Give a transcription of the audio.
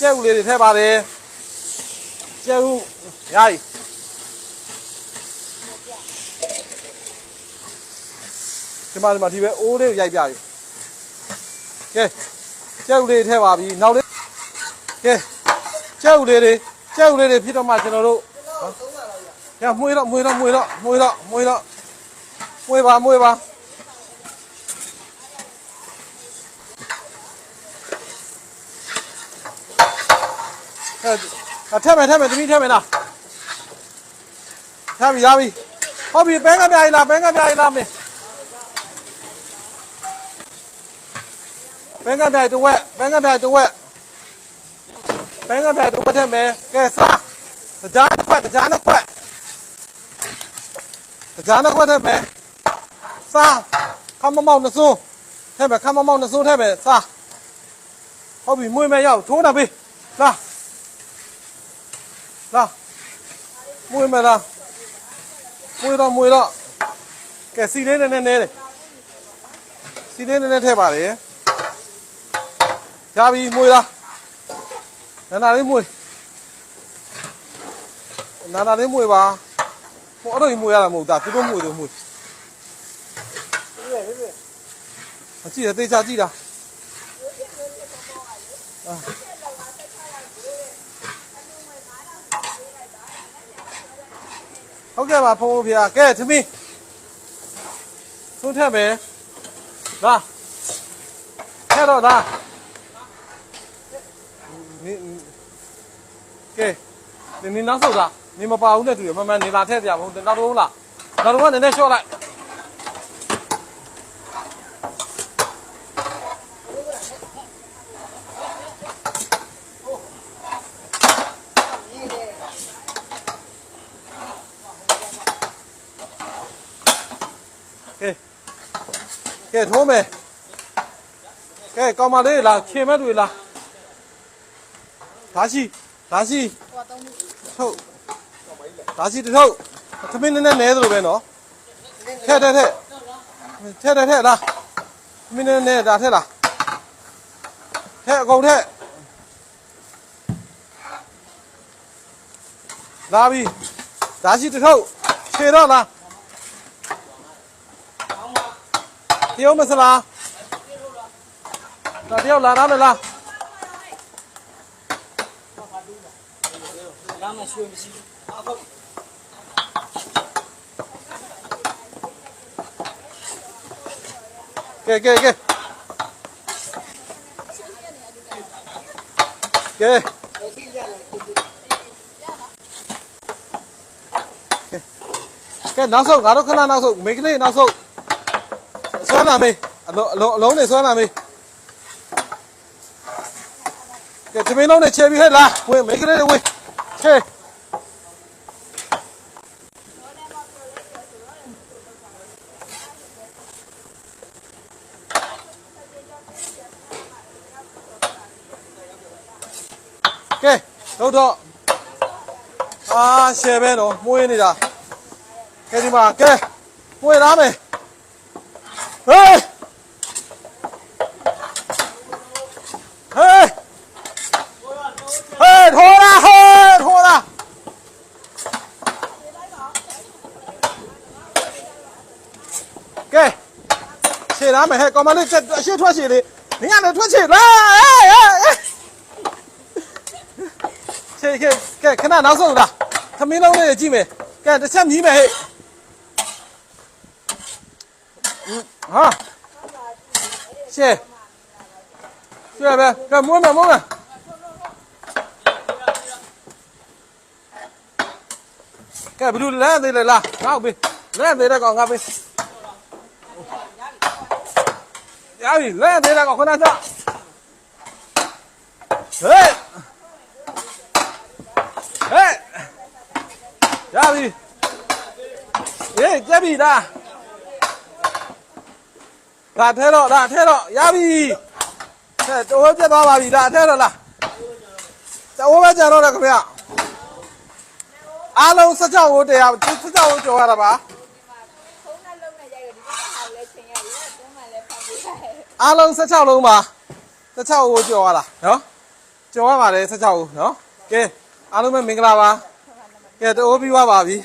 ကျဲဦးလေးတွေထည့်ပါတယ်ကျဲဦးရည်ဒီမှာဒီမှာဒီပဲအိုးလေးကိုရိုက်ပြပြီကဲကျဲဦးလေးတွေထည့်ပါပြီနောက်လေးကဲကျဲဦးလေးတွေကျဲဦးလေးတွေဖြစ်တော့မှကျွန်တော်တို့ရမွေးတော့မွေးတော့မွေးတော့မွေးတော့မွေးတော့မွေးပါမွေးပါ အဲထက်မယ်ထက်မယ်သမီးထက်မယ်လားထက်ပြီရပြီဟုတ်ပြီဘဲကပြိုင်လားဘဲကပြိုင်လားမင်းဘဲကပြိုင်တစ်ဝက်ဘဲကပြိုင်တစ်ဝက်ဘဲကပြိုင်တစ်ဝက်ထက်မယ်ကဲစားတရားတစ်ခွက်တရားတစ်ခွက်တရားတစ်ခွက်ထက်မယ်စားခမမောက်နှစ်စိုးထက်မယ်ခမမောက်နှစ်စိုးထက်မယ်စားဟုတ်ပြီမွေးမယ်ရောက်ထိုးတာပေးလာ လာမွေးမလားမွေးတော့မွေးတော့ကဲစီလေးနည်းနည်းနဲတယ်စီလေးနည်းနည်းထည့်ပါလေရပြီမွေးလားနာနာလေးမွေးနာနာလေးမွေးပါဟိုအဲ့လိုကြီးမွေးရတာမဟုတ်တာသူတို့မွေးတယ်မွေးအကြည့်ရသေးချာကြည့်တာ ဟုတ်ကဲ့ပါဖုန်းဖုန်းဖေကဲသမီးသုံးထက်မယ်လာထက်တော့လားနေကဲဒီနေနောက်ဆုတ်တာနေမပါဘူးနဲ့တူရမမှန်နေလာထက်ကြမဟုတ်နောက်တော့လားနောက်တော့ကနည်းနည်းလျှော့လိုက်ကဲ ထိုးမယ်ကဲကောင်မလေးလာခင်မဲ့တွေလားဒါရှိဒါရှိထုတ်ဒါရှိတစ်ထုတ်သမင်းနည်းနည်းနဲသလိုပဲနော်ထက်ထက်ထက်ထက်ထက်ထက်လားသမင်းနည်းနည်းဒါထက်လားထက်အကုန်ထက်လာပြီဒါရှိတစ်ထုတ်ခြေတော့လား တယောက်မစလားဒါတယောက်လာသားမလားလာမရွှေမရှိဘူးအခုကဲကဲကဲကဲကဲနောက်ဆုံးငါတို့ခဏနောက်ဆုံးမိန်းကလေးနောက်ဆုံး ဆွမ်းလာမေးအလုံးအလုံးအလုံးနဲ့ဆွမ်းလာမေးကဲသမင်းလုံးနဲ့ချဲပြီးဟဲ့လားဝင်မိန်းကလေးတွေဝင်ချဲကဲတော့တော့အာရှယ်ပဲတော့မွေးနေတာကဲဒီမှာကဲမွေးသားမယ် ဟေးဟေးဟေးထိုးလာဟေးထိုးလာကဲရှေ့လာမယ်ဟဲ့ကောင်မလေးချက်အရှိထွက်ရှေ့လေနင်ကလည်းထွက်ရှေ့လာဟေးဟေးဟေးရှေ့ကဲကဲခဏနောက်ဆုံးလားသမင်းလုံးလေးကြည့်မယ်ကဲတစ်ချက်မြည်မယ် ဟဲ့ဟာရှေ့ရှေ့ပဲကမွေးမမွေးမကဲဘလူးလမ်းသေးလေလားငါ့ဘေးလမ်းသေးတဲ့ကောင်ငါဘေးရပြီလမ်းသေးတဲ့ကောင်ခဏချဟေးဟေးရပြီဟေးကြက်ပြီလား ဒါထဲတော့ဒါထဲတော့ရပြီထဲတိုးပြတ်သွားပါပြီဒါထဲတော့လားတိုးပဲကြတော့တယ်ခင်ဗျအားလုံး16ကိုတရား16ကိုကြော်ရတာပါဖုန်းနဲ့လုံးနဲ့ရိုက်ရဒီကဟာလည်းချိန်ရတယ်။ကျမ်းမှလည်းဖတ်ပေးရတယ်အားလုံး16လုံးပါ16ကိုကြော်ရလားနော်ကြော်ရပါတယ်16ကိုနော်ကဲအားလုံးပဲမင်္ဂလာပါကဲတိုးပြီးသွားပါပြီ